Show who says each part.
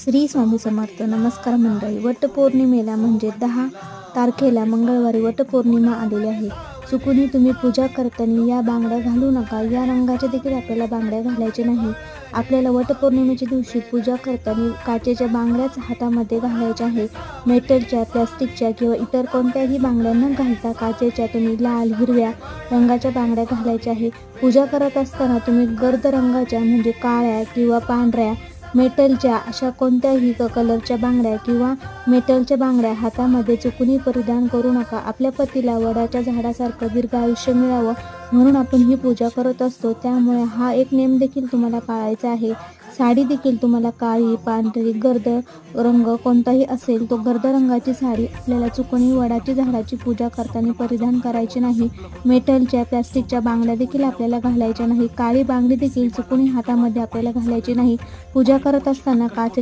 Speaker 1: श्री स्वामी समर्थ. नमस्कार मंडळी वटपौर्णिमेला म्हणजे दहा तारखेला मंगळवारी वटपौर्णिमा आलेली आहे. चुकूनही तुम्ही पूजा करताना या बांगड्या घालू नका. या रंगाच्या देखील आपल्याला बांगड्या घालायचे नाही. आपल्याला वटपौर्णिमेच्या दिवशी पूजा करताना काचेच्या बांगड्याच हातामध्ये घालायच्या आहे. मेटलच्या प्लॅस्टिकच्या किंवा इतर कोणत्याही बांगड्या न घालता काचेच्या तुम्ही लाल हिरव्या रंगाच्या बांगड्या घालायच्या आहे. पूजा करत असताना तुम्ही गर्द रंगाच्या म्हणजे काळ्या किंवा पांढऱ्या मेटलच्या अशा कोणत्याही क कलरच्या बांगड्या किंवा मेटलच्या बांगड्या हातामध्ये चुकूनही परिधान करू नका. आपल्या पतीला वडाच्या झाडासारखं दीर्घ आयुष्य मिळावं म्हणून आपण ही पूजा करत असतो. त्यामुळे हा एक नेम देखील तुम्हाला पाळायचा आहे. साडी देखील तुम्हाला काळी पांढरी गर्द रंग कोणताही असेल तो गर्द रंगाची साडी आपल्याला चुकूनही वडाची झाडाची पूजा करताना परिधान करायची नाही. मेटलच्या प्लॅस्टिकच्या बांगड्या देखील आपल्याला घालायच्या नाही. काळी बांगडी देखील चुकूनही हातामध्ये आपल्याला घालायची नाही. पूजा करत असताना काचेच्या